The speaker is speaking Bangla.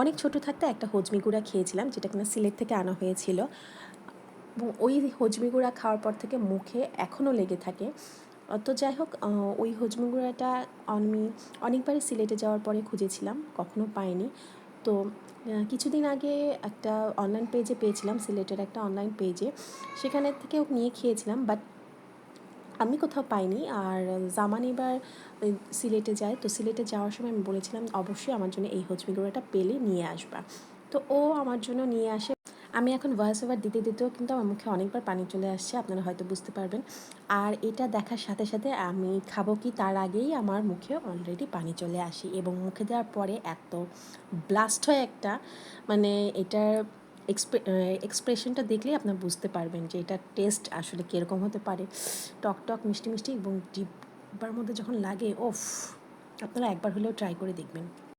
অনেক ছোট থাকতে একটা হজমি গুঁড়া খেয়েছিলাম, যেটা কিনা সিলেট থেকে আনা হয়েছিল। এবং ওই হজমি গুঁড়া খাওয়ার পর থেকে মুখে এখনও লেগে থাকে। তো যাই হোক ওই হজমি গুঁড়াটা আমি অনেকবারই সিলেটে যাওয়ার পরে খুঁজেছিলাম, কখনো পাইনি। তো কিছুদিন আগে একটা অনলাইন পেজে পেয়েছিলাম, সিলেটের একটা অনলাইন পেজে সেখানে থেকেও নিয়ে খেয়েছিলাম বাট আমি কোথাও পাইনি। আর জামান এবার সিলেটে যায়। তো সিলেটে যাওয়ার সময় আমি বলেছিলাম, অবশ্যই আমার জন্য এই হজমি গুঁড়োটা পেলে নিয়ে আসবা। তো ও আমার জন্য নিয়ে আসে। আমি এখন ভয়েস ওভার দিতে দিতেও কিন্তু আমার মুখে অনেকবার পানি চলে আসছে, আপনারা হয়তো বুঝতে পারবেন। আর এটা দেখার সাথে সাথে আমি খাব কি তার আগেই আমার মুখে অলরেডি পানি চলে আসে। এবং মুখে দেওয়ার পরে এত ব্লাস্ট হয় একটা। মানে এটার এক্সপ্রেশনটা দেখলেই আপনার বুঝতে পারবেন যে এটা টেস্ট আসলে কীরকম হতে পারে। টক টক, মিষ্টি মিষ্টি এবং ডিব্বার মধ্যে যখন লাগে, ওফ, আপনারা একবার হলেও ট্রাই করে দেখবেন।